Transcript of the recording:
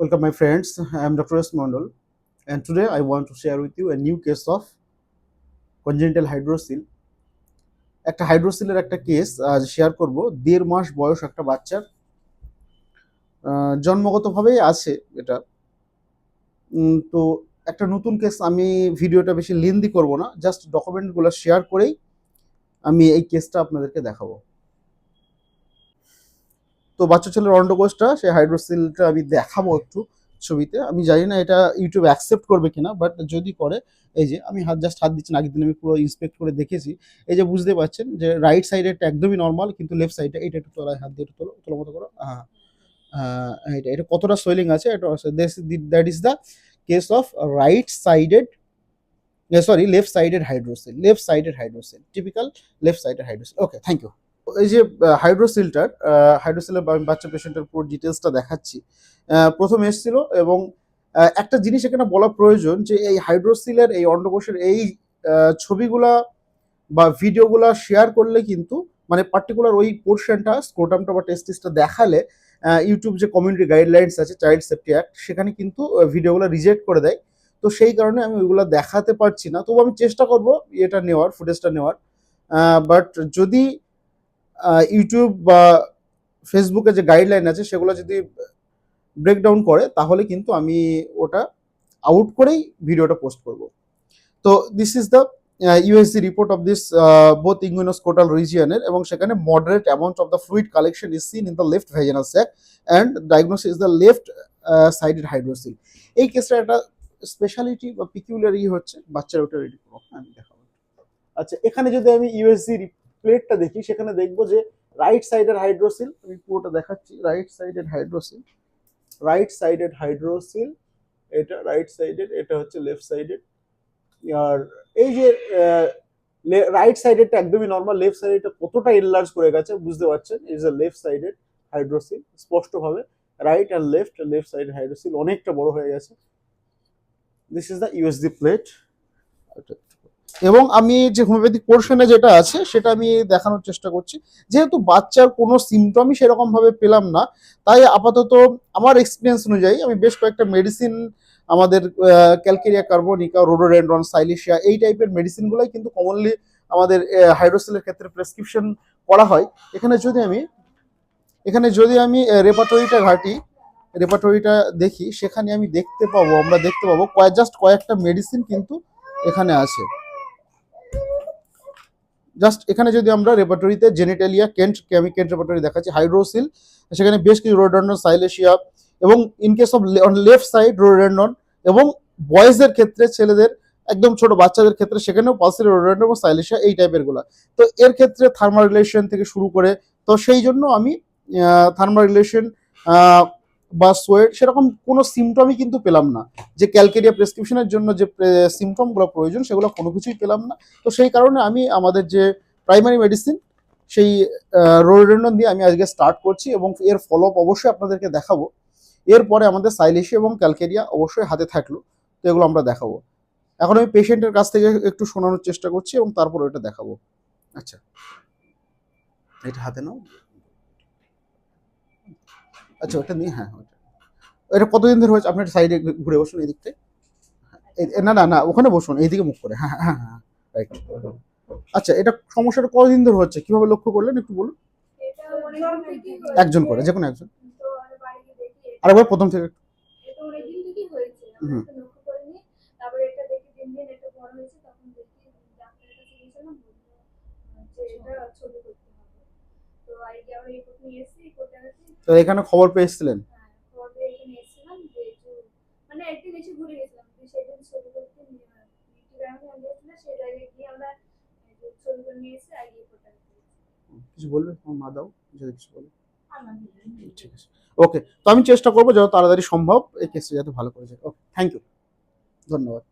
Welcome, my friends. I am Dr. S. Mondal, and today I want to share with you a new case of congenital hydrocele. একটা হাইড্রোসিলের একটা case আজ share করব দেড় মাস বয়স একটা বাচ্চার জন্মগতভাবেই আছে এটা তো একটা নতুন কেস আমি ভিডিওটা বেশি লেন্দি করব না জাস্ট ডকুমেন্টগুলো শেয়ার করেই আমি এই কেসটা আপনাদেরকে দেখাবো তো বাচ্চা ছেলের অন্ডকোষটা, সেই হাইড্রোসিলটা আমি দেখাবো একটু ছবিতে। আমি জানি না এটা ইউটিউব অ্যাকসেপ্ট করবে কিনা বাট যদি করে, এই যে আমি হাত জাস্ট হাত দিচ্ছি আগের দিন আমি পুরো ইন্সপেক্ট করে দেখেছি। এই যে বুঝতে পারছেন যে রাইট সাইডে সাইডেরটা একদমই নর্মাল কিন্তু লেফট সাইডে এটা একটু তোলা হাত দিয়ে তোলো তোলো মতো করো। হ্যাঁ এটা এটা কতটা সোয়েলিং আছে, এটা that is the case of right sided sorry left sided hydrocele left sided hydrocele typical left sided hydrocele okay thank you এই যে হাইড্রোসিলটার হাইড্রোসিলের বাচ্চা পেশেন্টের পুরো ডিটেলসটা দেখাচ্ছি। প্রথম এসেছিল এবং একটা জিনিস এখানে বলা প্রয়োজন যে, এই হাইড্রোসিলের এই অন্ডকোষের এই ছবিগুলা বা ভিডিওগুলা শেয়ার করলে কিন্তু মানে পার্টিকুলার ওই পোর্শনটা স্ক্রোটামটা বা টেস্টিসটা দেখালে ইউটিউব যে কমিউনিটি গাইডলাইন্স আছে চাইল্ড সেফটি অ্যাক্ট সেখানে কিন্তু ভিডিওগুলো রিজেক্ট করে দেয়। তো সেই কারণে আমি ওইগুলো দেখাতে পারছি না। তবু আমি চেষ্টা করব এটা নেওয়ার ফুটেজটা নেওয়ার। বাট যদি ইউটিউব বা ফেসবুকে যে গাইডলাইন আছে সেগুলো যদি ব্রেকডাউন করে তাহলে কিন্তু আমি ওটা আউট করেই ভিডিওটা পোস্ট করব। তো this is the USC report of this both inguinoscrotal রিজিয়নের এবং সেখানে moderate amount of the fluid collection is seen in the left vaginal sac and diagnosis is the left sided hydrocele এই কেসটা একটা speciality বা peculiar হচ্ছে বাচ্চার ওটা ready করো হ্যাঁ, আমি দেখাবো। আচ্ছা এখানে যদি আমি ইউএসসি প্লেটটা দেখি, সেখানে দেখব যে রাইট সাইডের হাইড্রোসিল আমি পুরোটা দেখাচ্ছি right sided hydrocele right sided hydrocele এটা রাইট সাইডেড এটা হচ্ছে লেফট সাইডেড আর এই যে রাইট সাইডেরটা একদমই নর্মাল লেফট সাইডেরটা কতটা এনলার্জ করে গেছে বুঝতে পারছেন? Is a left sided hydrocele স্পষ্টভাবে রাইট আর লেফট লেফট সাইড হাইড্রোসিল অনেকটা বড় হয়ে গেছে। This is the USD plate এবং আমি যে হোমিওপ্যাথিক পোর্শনে যেটা আছে, সেটা আমি দেখানোর চেষ্টা করছি। যেহেতু বাচ্চার কোনো সিমটমই সেরকম ভাবে পেলাম না, তাই আপাতত আমার এক্সপিরিয়েন্স অনুযায়ী আমি বেশ কয়েকটা মেডিসিন আমাদের ক্যালকেরিয়া কার্বনিকা রোডোডেন্ড্রন সাইলিশিয়া এই টাইপের মেডিসিনগুলোই কিন্তু কমনলি আমাদের হাইড্রোসেলের ক্ষেত্রে প্রেসক্রিপশন করা হয়। এখানে যদি আমি, এখানে যদি আমি রেপাটরিটা ঘাটি রেপাটরিটা দেখি, সেখানে আমি দেখতে পাবো, আমরা দেখতে পাবো কয়েক জাস্ট কয়েকটা মেডিসিন কিন্তু এখানে আছে। জাস্ট এখানে যদি আমরা রেপাটরিতে জেনিটালিয়া কেন্ট আমি কেন্ট রেপাটরি দেখাচ্ছি হাইড্রোসিল সেখানে বেশ কিছু রোডেন্ডন সাইলেশিয়া এবং in case of on left side রোডেন্ডন এবং বয়েজের ক্ষেত্রে, ছেলেদের, একদম ছোট বাচ্চাদের ক্ষেত্রে, সেখানেও পালসের রোডেন্ডন এবং সাইলেশিয়া এই টাইপেরগুলা। তো এর ক্ষেত্রে থার্মাল রিলেশন থেকে শুরু করে, তো সেই জন্য আমি থার্মাল রিলেশন বা সোয়েট সেরকম কোনো সিমটমই কিন্তু পেলাম না। যে ক্যালকেরিয়া প্রেসক্রিপশনের জন্য যে সিমটমগুলো প্রয়োজন, সেগুলো কোনো কিছুই পেলাম না। তো সেই কারণে আমি আমাদের যে প্রাইমারি মেডিসিন সেই রোডেন্ডন দিয়ে আমি আজকে স্টার্ট করছি এবং এর ফলো আপ অবশ্যই আপনাদেরকে দেখাবো। এরপরে আমাদের সাইলেশি এবং ক্যালকেরিয়া অবশ্যই হাতে থাকল, তো এগুলো আমরা দেখাবো। এখন আমি পেশেন্টের কাছ থেকে একটু শোনানোর চেষ্টা করছি এবং তারপর ওটা দেখাবো। আচ্ছা। এটা হাতে নাও। আচ্ছা ওটা নিয়ে হ্যাঁ ওটা। এটা কতদিন ধরে হয়েছে? আপনার সাইডে ঘুরে বসুন এই, এই- না না না, ওখানে বসুন, এইদিকে মুখ করে হ্যাঁ হ্যাঁ হ্যাঁ রাইট আচ্ছা এটা সমস্যাটা কতদিন ধরে হচ্ছে? কীভাবে লক্ষ্য করলেন? একটু বলুন। একজন করে, যে কোনো একজন। আরেকবার প্রথম থেকে হুম। তো এখানে খবর পেয়েছিলেন হ্যাঁ, মানে একদিন এসে ঘুরে গেছিলাম। সেদিন ছবি করতে দিয়েছি। কিছু বলবে? আমার মা দাও যদি কিছু বলবে ঠিক আছে। ওকে তো আমি চেষ্টা করব যত তাড়াতাড়ি সম্ভব এই কেসটা যাতে ভালো করে যায়। ওকে থ্যাংক ইউ ধন্যবাদ।